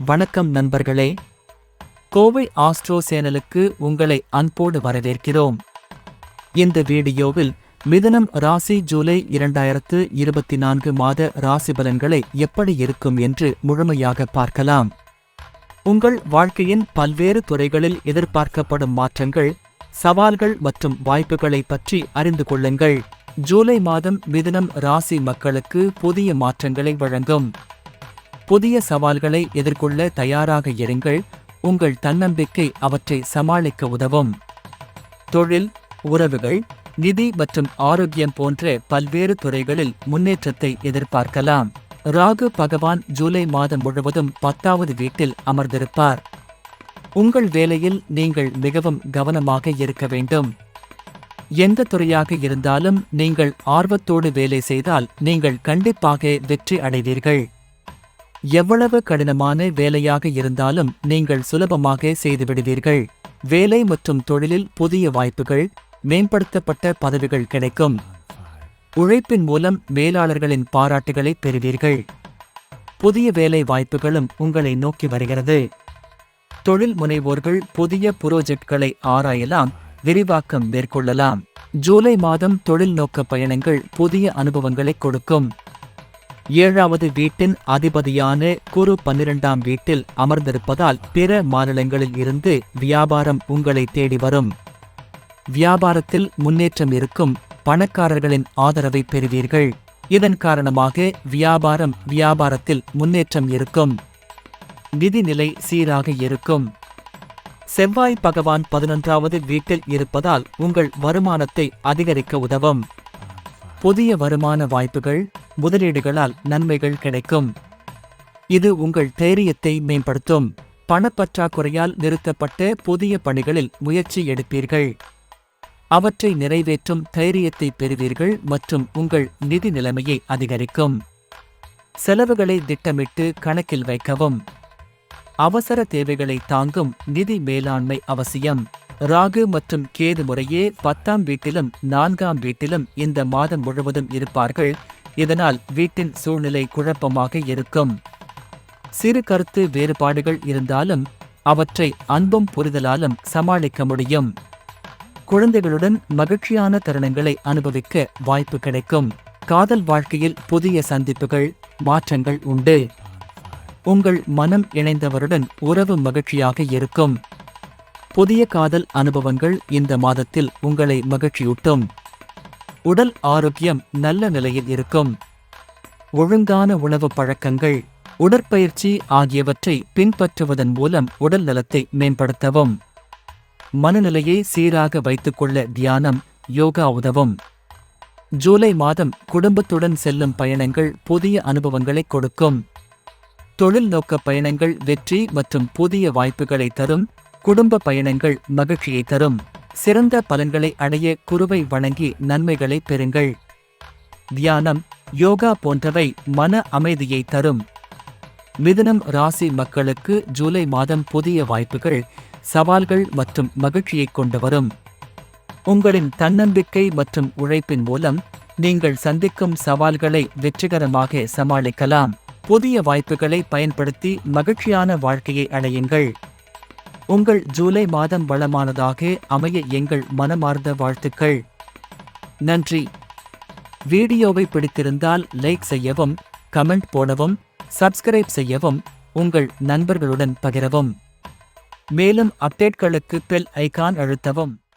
வணக்கம் நண்பர்களே. கோவை ஆஸ்ட்ரோ சேனலுக்கு உங்களை அன்போடு வரவேற்கிறோம். இந்த வீடியோவில் மிதனம் ராசி ஜூலை இரண்டாயிரத்து இருபத்தி நான்கு மாத ராசி பலன்களை எப்படி இருக்கும் என்று முழுமையாக பார்க்கலாம். உங்கள் வாழ்க்கையின் பல்வேறு துறைகளில் எதிர்பார்க்கப்படும் மாற்றங்கள் சவால்கள் மற்றும் வாய்ப்புகளை பற்றி அறிந்து கொள்ளுங்கள். ஜூலை மாதம் மிதனம் ராசி மக்களுக்கு புதிய மாற்றங்களை வழங்கும். புதிய சவால்களை எதிர்கொள்ள தயாராக இருங்கள். உங்கள் தன்னம்பிக்கை அவற்றை சமாளிக்க உதவும். தொழில் உறவுகள் நிதி மற்றும் ஆரோக்கியம் போன்ற பல்வேறு துறைகளில் முன்னேற்றத்தை எதிர்பார்க்கலாம். ராகு பகவான் ஜூலை மாதம் முழுவதும் பத்தாவது வீட்டில் அமர்ந்திருப்பார். உங்கள் வேலையில் நீங்கள் மிகவும் கவனமாக இருக்க வேண்டும். எந்த துறையாக இருந்தாலும் நீங்கள் ஆர்வத்தோடு வேலை செய்தால் நீங்கள் கண்டிப்பாக வெற்றி அடைவீர்கள். எவ்வளவு கடினமான வேலையாக இருந்தாலும் நீங்கள் சுலபமாக செய்துவிடுவீர்கள். வேலை மற்றும் தொழிலில் புதிய வாய்ப்புகள் மேம்படுத்தப்பட்ட பதவிகள் கிடைக்கும். உழைப்பின் மூலம் மேலாளர்களின் பாராட்டுகளை பெறுவீர்கள். புதிய வேலை வாய்ப்புகளும் உங்களை நோக்கி வருகிறது. தொழில் முனைவோர்கள் புதிய புரோஜெக்ட்களை ஆராயலாம் விரிவாக்கம் மேற்கொள்ளலாம். ஜூலை மாதம் தொழில் நோக்க பயணங்கள் புதிய அனுபவங்களை கொடுக்கும். ஏழாவது வீட்டின் அதிபதியான குரு பன்னிரெண்டாம் வீட்டில் அமர்ந்திருப்பதால் பிற மாநிலங்களில் இருந்து வியாபாரம் உங்களை தேடி வரும். வியாபாரத்தில் முன்னேற்றம் இருக்கும் பணக்காரர்களின் ஆதரவை பெறுவீர்கள். இதன் காரணமாக வியாபாரம் வியாபாரத்தில் முன்னேற்றம் இருக்கும். நிதிநிலை சீராக இருக்கும். செவ்வாய் பகவான் பதினொன்றாவது வீட்டில் இருப்பதால் உங்கள் வருமானத்தை அதிகரிக்க உதவும். புதிய வருமான வாய்ப்புகள் முதலீடுகளால் நன்மைகள் கிடைக்கும். இது உங்கள் தைரியத்தை மேம்படுத்தும். பணப்பற்றாக்குறையால் நிறுத்தப்பட்ட புதிய பணிகளில் முயற்சி எடுப்பீர்கள். அவற்றை நிறைவேற்றும் தைரியத்தை பெறுவீர்கள் மற்றும் உங்கள் நிதி நிலைமையை அதிகரிக்கும். செலவுகளை திட்டமிட்டு கணக்கில் வைக்கவும். அவசர தேவைகளை தாங்கும் நிதி மேலாண்மை அவசியம். ராகு மற்றும் கேது முறையே பத்தாம் வீட்டிலும் நான்காம் வீட்டிலும் இந்த மாதம் முழுவதும் இருப்பார்கள். இதனால் வீட்டின் சூழ்நிலை குழப்பமாக இருக்கும். சிறு கருத்து வேறுபாடுகள் இருந்தாலும் அவற்றை அன்பும் புரிதலாலும் சமாளிக்க முடியும். குழந்தைகளுடன் மகிழ்ச்சியான தருணங்களை அனுபவிக்க வாய்ப்பு கிடைக்கும். காதல் வாழ்க்கையில் புதிய சந்திப்புகள் மாற்றங்கள் உண்டு. உங்கள் மனம் இணைந்தவருடன் உறவு மகிழ்ச்சியாக இருக்கும். புதிய காதல் அனுபவங்கள் இந்த மாதத்தில் உங்களை மகிழ்ச்சியூட்டும். உடல் ஆரோக்கியம் நல்ல நிலையில் இருக்கும். ஒழுங்கான உணவு பழக்கங்கள் உடற்பயிற்சி ஆகியவற்றை பின்பற்றுவதன் மூலம் உடல் நலத்தை மேம்படுத்தவும். மனநிலையை சீராக வைத்துக்கொள்ள தியானம் யோகா உதவும். ஜூலை மாதம் குடும்பத்துடன் செல்லும் பயணங்கள் புதிய அனுபவங்களை கொடுக்கும். தொழில் நோக்க பயணங்கள் வெற்றி மற்றும் புதிய வாய்ப்புகளை தரும். குடும்ப பயணங்கள் மகிழ்ச்சியை தரும். சிறந்த பலன்களை அடைய குருவை வணங்கி நன்மைகளை பெறுங்கள். தியானம் யோகா போன்றவை மன அமைதியை தரும். மிதுனம் ராசி மக்களுக்கு ஜூலை மாதம் புதிய வாய்ப்புகள் சவால்கள் மற்றும் மகிழ்ச்சியை கொண்டு வரும். உங்களின் தன்னம்பிக்கை மற்றும் உழைப்பின் மூலம் நீங்கள் சந்திக்கும் சவால்களை வெற்றிகரமாக சமாளிக்கலாம். புதிய வாய்ப்புகளை பயன்படுத்தி மகிழ்ச்சியான வாழ்க்கையை அடையுங்கள். உங்கள் ஜூலை மாதம் வளமானதாக அமைய எங்கள் மனமார்ந்த வாழ்த்துக்கள். நன்றி. வீடியோவை பிடித்திருந்தால் லைக் செய்யவும் கமெண்ட் போடவும் சப்ஸ்கிரைப் செய்யவும் உங்கள் நண்பர்களுடன் பகிரவும். மேலும் அப்டேட்களுக்கு பெல் ஐகான் அழுத்தவும்.